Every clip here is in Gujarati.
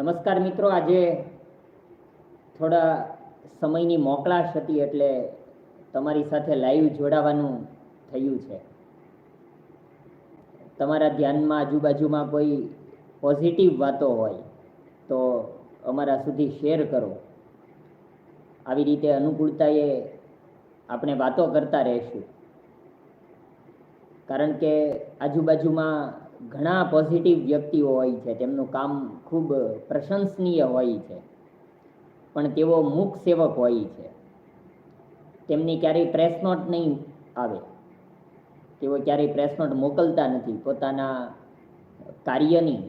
નમસ્કાર મિત્રો, આજે થોડા સમયની મોકળાશ હતી એટલે તમારી સાથે લાઈવ જોડાવાનું થયું છે. તમારા ધ્યાનમાં આજુબાજુમાં કોઈ પોઝિટિવ વાતો હોય તો અમારા સુધી શેર કરો. આવી રીતે અનુકૂળતાએ આપણે વાતો કરતા રહીશું. કારણ કે આજુબાજુમાં ઘણા પોઝિટિવ વ્યક્તિઓ હોય છે, તેમનું કામ ખૂબ પ્રશંસનીય હોય છે, પણ તેઓ મૂક સેવક હોય છે. તેમની ક્યારેય પ્રેસ નોટ નહીં આવે. તેઓ ક્યારેય પ્રેસ નોટ મોકલતા નથી. પોતાના કાર્યની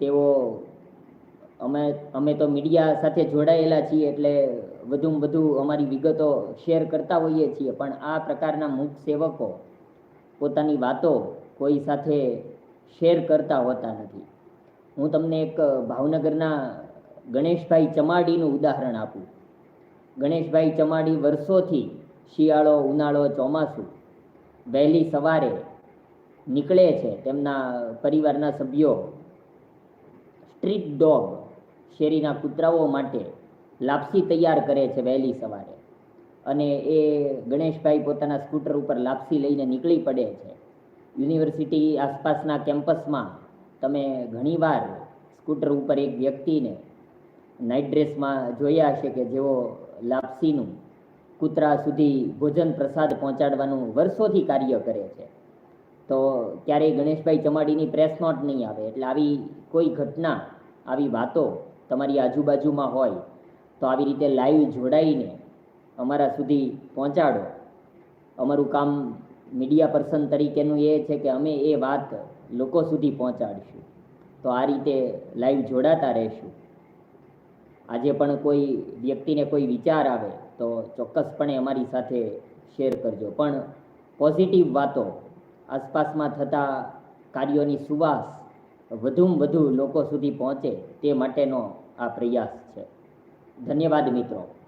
તેઓ, અમે અમે તો મીડિયા સાથે જોડાયેલા છીએ એટલે વધુમાં વધુ અમારી વિગતો શેર કરતા હોઈએ છીએ, પણ આ પ્રકારના મૂક સેવકો પોતાની વાતો કોઈ સાથે શેર કરતા હોતા નથી. હું તમને એક ભાવનગરના ગણેશભાઈ ચમાડીનું ઉદાહરણ આપું. ગણેશભાઈ ચમાડી વર્ષોથી શિયાળો, ઉનાળો ચોમાસું વહેલી સવારે નીકળે છે. તેમના પરિવારના સભ્યો સ્ટ્રીટ ડોગ શેરીના કૂતરાઓ માટે લાપસી તૈયાર કરે છે વહેલી સવારે. અને એ ગણેશભાઈ પોતાના સ્કૂટર ઉપર લાપસી લઈને નીકળી પડે છે. યુનિવર્સિટી આસપાસના કેમ્પસમાં તમે ઘણીવાર સ્કૂટર ઉપર એક વ્યક્તિને નાઇટ ડ્રેસમાં જોયા હશે કે જેઓ લાપસીનું કૂતરા સુધી ભોજન પ્રસાદ પહોંચાડવાનું વર્ષોથી કાર્ય કરે છે. તો ક્યારેય ગણેશભાઈ ચમાડીની પ્રેસ નોટ નહીં આવે. એટલે આવી કોઈ ઘટના, આવી વાતો તમારી આજુબાજુમાં હોય, તો આવી રીતે લાઈવ જોડાઈને અમારા સુધી પહોંચાડો. અમારું કામ મીડિયા પર્સન તરીકેનું એ છે કે અમે એ વાત લોકો સુધી પહોંચાડીશું. તો આ રીતે લાઈવ જોડાતા રહેશું. આજે પણ કોઈ વ્યક્તિને કોઈ વિચાર આવે તો ચોક્કસપણે અમારી સાથે શેર કરજો. પણ પોઝિટિવ વાતો આસપાસમાં થતા કાર્યોની સુવાસ વધુમાં વધુ લોકો સુધી પહોંચે તે માટેનો આ પ્રયાસ છે. ધન્યવાદ મિત્રો.